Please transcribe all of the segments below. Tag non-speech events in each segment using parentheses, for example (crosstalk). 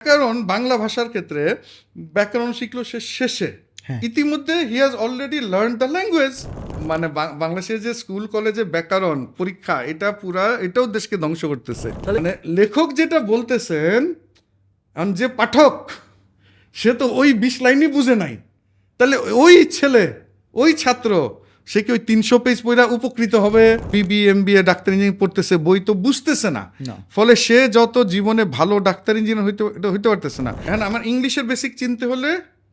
ব্যাকরণ বাংলা ভাষার ক্ষেত্রে ব্যাকরণ শিখলো সে শেষে। হ্যাঁ। ইতিমধ্যে he has already learn the language মানে বাংলাদেশের যে স্কুল কলেজে ব্যাকরণ পরীক্ষা এটা পুরা এটাও দেশকে ধ্বংস করতেছে। মানে লেখক যেটা বলতেছেন এখন যে পাঠক সে তো ওই বিশ লাইনই বুঝে নাই। তাহলে ওই ছেলে ওই ছাত্র সে কি ওই তিনশো পেজ পড়া উপকৃত হবে? বিবি এম বি এ ডাক্তার ইঞ্জিনিয়ারিং পড়তেছে বই তো বুঝতেছে না। ফলে সে যত জীবনে ভালো ডাক্তার ইঞ্জিনিয়ার হইতে এটা হইতে পারতেছে না। এখন আমার ইংলিশের বেসিক চিনতে হলে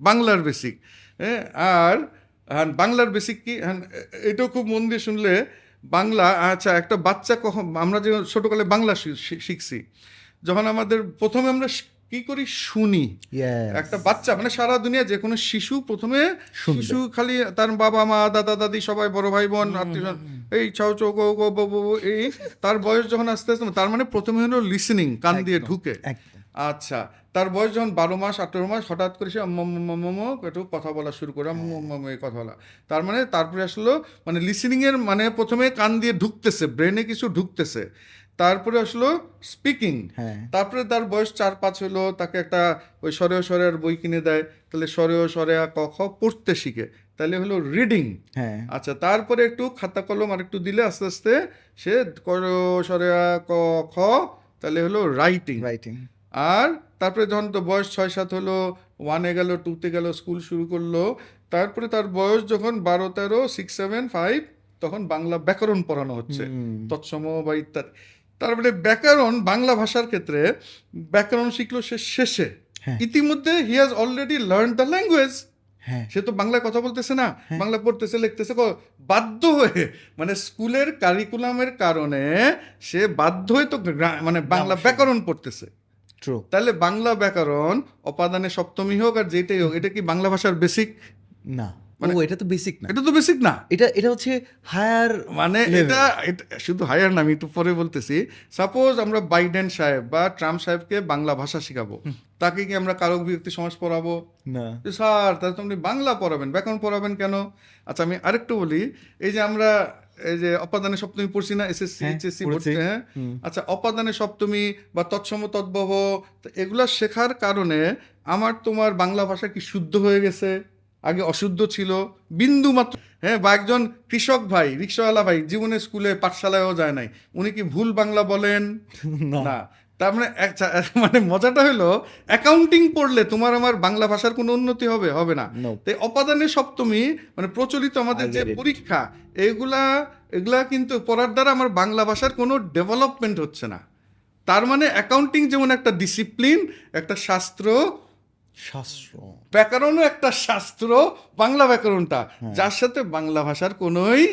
বাংলার বেসিক হ্যাঁ আর আর বাংলার বেসিক কি? হ্যাঁ, এটাও খুব মন দিয়ে শুনলে বাংলা আচ্ছা একটা বাচ্চা কখন আমরা যে ছোটোকালে বাংলা শিখছি যখন আমাদের প্রথমে আমরা কি করি? শুনি। একটা বাচ্চা মানে সারা দুনিয়া যে কোনো শিশু প্রথমে শিশু খালি তার বাবা মা দাদা দাদি সবাই বড় ভাই বোন আত্মীয় এই ছাও চৌ গো গো এই তার বয়স যখন আস্তে আস্তে তার মানে প্রথমে হলো লিসেনিং কান দিয়ে ঢুকে। আচ্ছা তার বয়স যখন বারো মাস আঠেরো মাস হঠাৎ করে সে একটু কথা বলা শুরু করে আম্মা এই কথা বলা। তার মানে তারপরে আসলো মানে লিসেনিং এর মানে প্রথমে কান দিয়ে ঢুকতেছে ব্রেনে কিছু ঢুকতেছে। তারপরে আসলো স্পিকিং হ্যাঁ। তারপরে তার বয়স চার পাঁচ হলো তাকে একটা ওই সরেও সরেয়ার বই কিনে দেয় তাহলে সরেও সরেয়া ক খ পড়তে শিখে। তাহলে হলো রিডিং হ্যাঁ। আচ্ছা তারপরে একটু খাতা কলম আর একটু দিলে আস্তে আস্তে সে সরেয়া ক খ তাহলে হলো রাইটিং রাইটিং আর তারপরে যখন তো বয়স ছয় সাত হলো ওয়ানে গেল টুতে গেল স্কুল শুরু করল তারপরে তার বয়স যখন বারো তেরো সিক্স সেভেন ফাইভ তখন বাংলা ব্যাকরণ পড়ানো হচ্ছে। তৎসম বা ইত্যাদি। তারপরে ব্যাকরণ বাংলা ভাষার ক্ষেত্রে ব্যাকরণ শিখলো সে শেষে। হ্যাঁ। ইতিমধ্যে he has already learn the language হ্যাঁ। সে তো বাংলা কথা বলতেছে না বাংলা পড়তেছে লিখতেছে বাধ্য হয়ে মানে স্কুলের কারিকুলামের কারণে সে বাধ্য হয়ে তো মানে বাংলা ব্যাকরণ পড়তেছে। ট্রু তাহলে বাংলা ব্যাকরণ অপাদানে সপ্তমী হোক আর যেটাই হোক এটা কি বাংলা ভাষার বেসিক না। মানে- এটা তো বেসিক না। এটা তো বেসিক না। এটা এটা হচ্ছে হায়ার মানে এটা শুধু হায়ার না আমি একটু পরে বলতেছি। সাপোজ আমরা বাইডেন সাহেব বা ট্রাম্প সাহেবকে বাংলা ভাষা শিখাবো। তাকে কি আমরা কারক বিভক্তি সমাজ পড়াবো? না। স্যার তাহলে তো আপনি বাংলা পড়াবেন। ব্যাকরণ পড়াবেন কেন? আচ্ছা আমি আরেকটু বলি। এই যে আমরা এই যে অপাদানে সপ্তমী পড়ছি না এসএসসি হ্যাঁ, এইচএসসি পড়ছি। হ্যাঁ? আচ্ছা অপাদানে সপ্তমী বা তৎসম তদ্ভব তো এগুলা শেখার কারণে আমার তোমার বাংলা ভাষা কি শুদ্ধ হয়ে গেছে? আগে অশুদ্ধ ছিল বিন্দু মাত্র। হ্যাঁ বা একজন কৃষক ভাই রিক্সাওয়ালা ভাই জীবনে স্কুলে পাঠশালায়ও যায় নাই। উনি কি ভুল বাংলা বলেন? (laughs) না। তার মানে (laughs) মানে মজাটা হলো অ্যাকাউন্টিং পড়লে তোমার আমার বাংলা ভাষার কোনো উন্নতি হবে হবে না. তাই অপাদানের সপ্তমী মানে প্রচলিত আমাদের যে পরীক্ষা এগুলা এগুলা কিন্তু পড়ার দ্বারা আমার বাংলা ভাষার কোনো ডেভেলপমেন্ট হচ্ছে না। তার মানে অ্যাকাউন্টিং যেমন একটা ডিসিপ্লিন একটা শাস্ত্র শাস্ত্র। ব্যাকরণও একটা শাস্ত্র বাংলা ব্যাকরণটা। যার সাথে বাংলা ভাষার কোনোই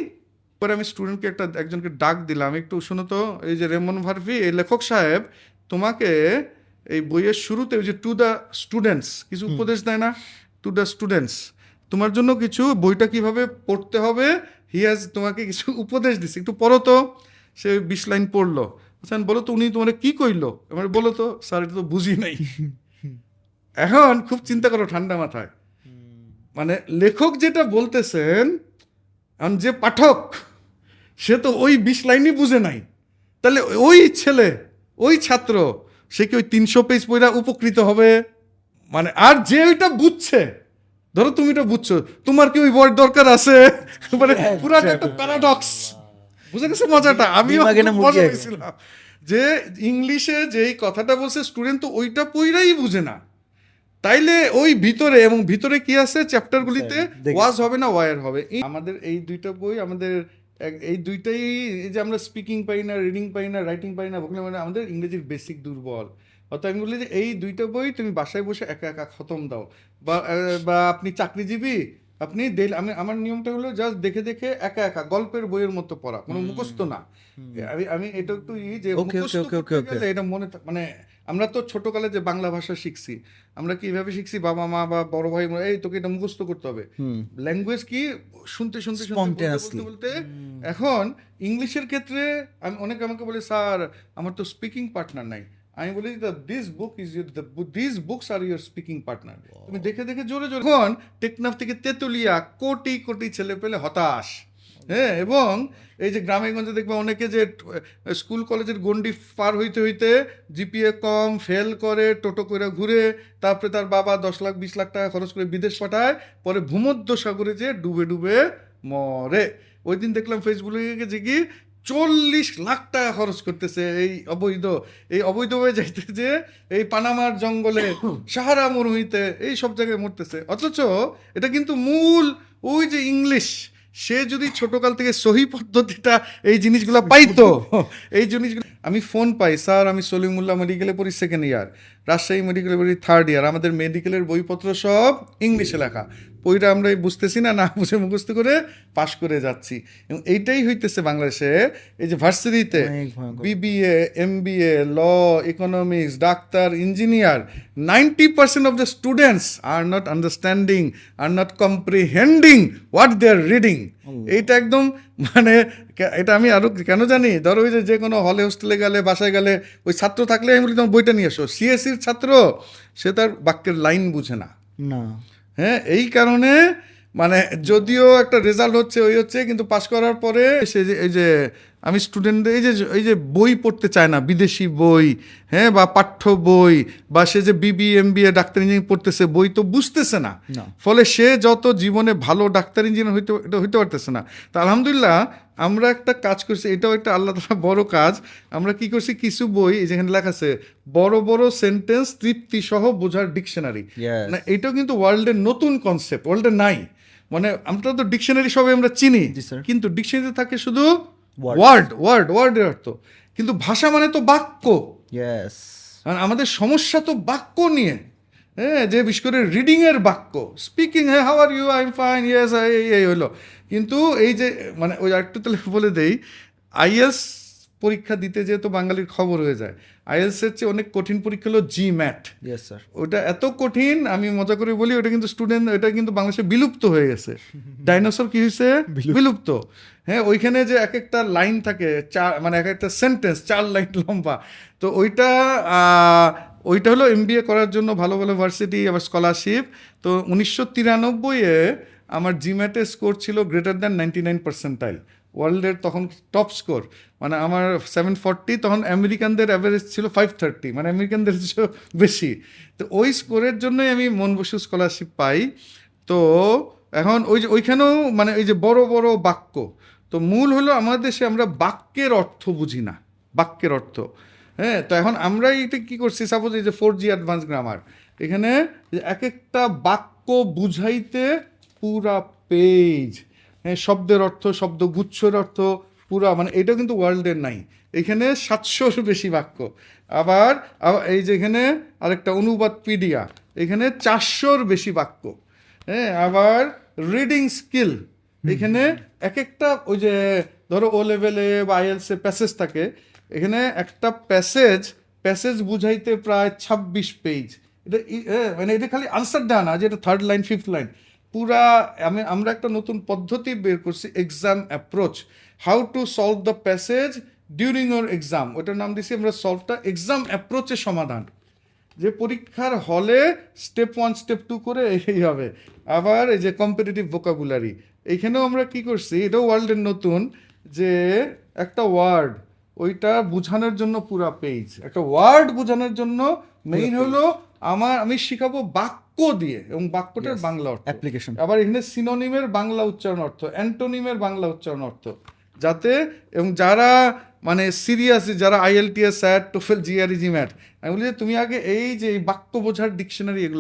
পরে আমি স্টুডেন্টকে একটা একজনকে ডাক দিলাম একটু শুনো তো এই যে রেমন ভার্ভি এই লেখক সাহেব তোমাকে এই বইয়ের শুরুতে ওই যে টু দ্য স্টুডেন্টস কিছু উপদেশ দেয় না? টু দ্য স্টুডেন্টস তোমার জন্য কিছু বইটা কীভাবে পড়তে হবে? হি হ্যাজ তোমাকে কিছু উপদেশ দিচ্ছে একটু পড়ো তো। সে বিশ লাইন পড়ল। আচ্ছা বলো তো উনি তোমার কি কইলো? এবার বলো তো স্যার এটা তো বুঝি নাই। (laughs) এখন খুব চিন্তা করো ঠান্ডা মাথায়। মানে লেখক যেটা বলতেছেন এখন যে পাঠক সে তো ওই বিশ লাইনই বুঝে নাই। তাহলে ওই ছেলে ওই ছাত্র সে কি ওই তিনশো পেজ পড়া উপকৃত হবে? মানে আর যে ওইটা বুঝছে ধরো তুমি এটা বুঝছ তোমার কি ওই বইয়ের দরকার আছে? (laughs) মানে পুরাটা একটা প্যারাডক্স বুঝে গেছে মজাটা? আমিও মজা। পেয়েছিলাম। যে ইংলিশে যেই কথাটা বলছে স্টুডেন্ট তো ওইটা পইরাই বুঝে না। তাইলে ওই ভিতরে এবং ভিতরে কি আছে? চ্যাপ্টারগুলিতে। ওয়াজ হবে না ওয়ার হবে। আমাদের এই দুইটা বই আমাদের এই দুইটাই এই যে আমরা স্পিকিং পাই না রিডিং পাই না রাইটিং পাই না ভোকাবুলারি মানে আমাদের ইংরেজির বেসিক দুর্বল। অর্থাৎ আমি বলি যে এই দুইটা বই তুমি বাসায় বসে একা একা খতম দাও। বা আপনি চাকরিজীবী আপনি আমি আমার নিয়মটা হলো জাস্ট দেখে দেখে একা একা গল্পের বইয়ের মতো পড়া কোনো মুখস্থ না। আমি আমি এটা একটু ই যে এটা মনে মানে আমরা তো ছোটকালে যে বাংলা ভাষা শিখছি আমরা কি কীভাবে শিখছি বাবা মা বা বড় ভাই এই তোকে এটা মুখস্থ করতে হবে। ল্যাঙ্গুয়েজ কি? শুনতে শুনতে শুনতে বলতে এখন ইংলিশের ক্ষেত্রে আমি অনেকে আমাকে বলে স্যার আমার তো স্পিকিং পার্টনার নাই। আমি বলি this book is this books are your speaking partner তুমি দেখে দেখে জোরে জোরে এখন টেকনাফ থেকে তেতুলিয়া কোটি কোটি ছেলে পেলে হতাশ। হ্যাঁ এবং এই যে গ্রামে গঞ্জে দেখবে অনেকে যে স্কুল কলেজের গন্ডি পার হইতে হইতে জিপিএ কম ফেল করে টোটো করে ঘুরে তারপরে তার বাবা দশ লাখ বিশ লাখ টাকা খরচ করে বিদেশ পাঠায় পরে ভূমধ্য সাগরে যে ডুবে ডুবে মরে। ওই দিন দেখলাম ফেসবুকে যে কি চল্লিশ লাখ টাকা খরচ করতেছে এই অবৈধ এই অবৈধভাবে যাইতে যে এই পানামার জঙ্গলে (coughs) সাহারা মরুভূমিতে এই সব জায়গায় মরতেছে। অথচ এটা কিন্তু মূল ওই যে ইংলিশ সে যদি ছোটকাল থেকে সহি পদ্ধতিটা এই জিনিসগুলো পাইতো (laughs) এই জিনিসগুলো আমি ফোন পাই স্যার আমি সলিমুল্লাহ মেডিকেলে পড়ি সেকেন্ড ইয়ার রাজশাহী মেডিকেলে পড়ি থার্ড ইয়ার আমাদের মেডিকেলের বইপত্র সব ইংলিশে লেখা। বইটা আমরা এই বুঝতেছি না না বুঝে মুখস্থ করে পাশ করে যাচ্ছি। এবং এইটাই হইতেছে বাংলাদেশে এই যে ভার্সিটিতে। BBA MBA law economics doctor engineer ninety percent of the students are not understanding are not comprehending what they are reading এইটা একদম মানে এটা আমি আরও কেন জানি? ধরো ওই যে যে কোনো হলে হোস্টেলে গেলে বাসায় গেলে ওই ছাত্র থাকলে আমি বলি তোমার বইটা নিয়ে আসো সিএসসির ছাত্র সে তার বাক্যের লাইন বুঝে না। না। হ্যাঁ এই কারণে মানে যদিও একটা রেজাল্ট হচ্ছে, ওই হচ্ছে, কিন্তু পাশ করার পরে সে যে, এই যে আমি স্টুডেন্টদের এই যে এই যে বই পড়তে চায় না বিদেশি বই হ্যাঁ বা পাঠ্য বই বা সে যে বিবি এম বি এ ডাক্তার ইঞ্জিনিয়ারিং পড়তেছে বই তো বুঝতেছে না। ফলে সে যত জীবনে ভালো ডাক্তার ইঞ্জিনিয়ার হইতে এটা হইতে পারতেছে না তা আলহামদুলিল্লাহ আমরা একটা কাজ করছি এটাও একটা আল্লাহ তালা বড় কাজ আমরা কি করছি কিছু বই যেখানে লেখা আছে বড় বড় সেন্টেন্স তৃপ্তি সহ বোঝার ডিকশনারি Yes. না এটাও কিন্তু ওয়ার্ল্ডের নতুন কনসেপ্ট ওয়ার্ল্ডে নাই মানে আমরা তো ডিকশনারি সবাই আমরা চিনি কিন্তু ডিকশনারিতে থাকে শুধু. ওয়ার্ড ওয়ার্ড ওয়ার্ডের অর্থ। কিন্তু ভাষা মানে তো বাক্য। ইয়েস আর আমাদের সমস্যা তো বাক্য নিয়ে। হ্যাঁ যে বিশেষ করে রিডিংয়ের এর বাক্য। স্পিকিং হ্যাঁ how are you I am fine yes এই এই হলো। কিন্তু এই যে মানে ওই একটু তাহলে বলে দেই আইএস পরীক্ষা দিতে যেয়ে তো বাঙালির খবর হয়ে যায়। আইএলস এর চেয়ে অনেক কঠিন পরীক্ষা হলো জি ম্যাট স্যার ওটা এত কঠিন আমি মজা করে বলি ওটা কিন্তু স্টুডেন্ট এটা কিন্তু বাংলাদেশে বিলুপ্ত হয়ে গেছে। (laughs) ডাইনোসর কি হয়েছে বিলুপ্ত। হ্যাঁ ওইখানে যে এক একটা লাইন থাকে চার মানে এক একটা সেন্টেন্স চার লাইন লম্বা। তো ওইটা ওইটা হলো এম করার জন্য ভালো ভালো ভার্সিটি আবার স্কলারশিপ তো উনিশশো তিরানব্বইয়ে আমার জিম্যাটে স্কোর ছিল greater than ninety nine percentile ওয়ার্ল্ডের তখন টপ স্কোর মানে আমার সেভেন ফর্টি তখন আমেরিকানদের অ্যাভারেজ ছিল ফাইভ থার্টি মানে আমেরিকানদের বেশি। তো ওই স্কোরের জন্যই আমি মন বসু স্কলারশিপ পাই। তো এখন ওই যে, ওইখানেও মানে ওই যে বড় বড় বাক্য। তো মূল হলো আমাদের দেশে আমরা বাক্যের অর্থ বুঝি না। বাক্যের অর্থ। হ্যাঁ তো এখন আমরা এটা কী করছি? সাপোজ এই যে ফোর জি অ্যাডভান্স গ্রামার এখানে এক একটা বাক্য বুঝাইতে পুরা পেজ শব্দের অর্থ শব্দ গুচ্ছের অর্থ পুরা মানে এটা কিন্তু ওয়ার্ল্ডের নাই। এখানে সাতশোর বেশি বাক্য। আবার এই যে এখানে আরেকটা অনুবাদ পিডিয়া এখানে চারশোর বেশি বাক্য। হ্যাঁ আবার রিডিং স্কিল এখানে এক একটা ওই যে ধরো ও লেভেলে বা আইএলসে প্যাসেজ থাকে এখানে একটা প্যাসেজ প্যাসেজ বুঝাইতে প্রায় ছাব্বিশ পেজ এটা ই- মানে এটা খালি আনসার দেওয়া না যে এটা থার্ড লাইন ফিফথ লাইন পুরা আমি আমরা একটা নতুন পদ্ধতি বের করছি exam approach how to solve the passage during our exam ওটার নাম দিছি আমরা সলভটা এক্সাম অ্যাপ্রোচের সমাধান। যে পরীক্ষার হলে স্টেপ ওয়ান স্টেপ টু করে এই হবে। আবার এই যে কম্পিটিটিভ ভোকাবুলারি এইখানেও আমরা কি করছি এটাও ওয়ার্ল্ডের নতুন যে একটা ওয়ার্ড ওইটা বোঝানোর জন্য পুরা পেজ একটা ওয়ার্ড বোঝানোর জন্য মেইন হলো আমার আমি শিখাবো বাক্য দিয়ে এবং বাক্যটার বাংলা অর্থ। অ্যাপ্লিকেশন আবার এখানে সিনোনিমের বাংলা উচ্চারণ অর্থ অ্যান্টোনিমের বাংলা উচ্চারণ অর্থ। যাতে এবং যারা মানে সিরিয়াস যারা IELTS SAT TOEFL GRE GMAT আমি বলি যে তুমি আগে এই যে এই বাক্য বোঝার ডিকশনারি এগুলো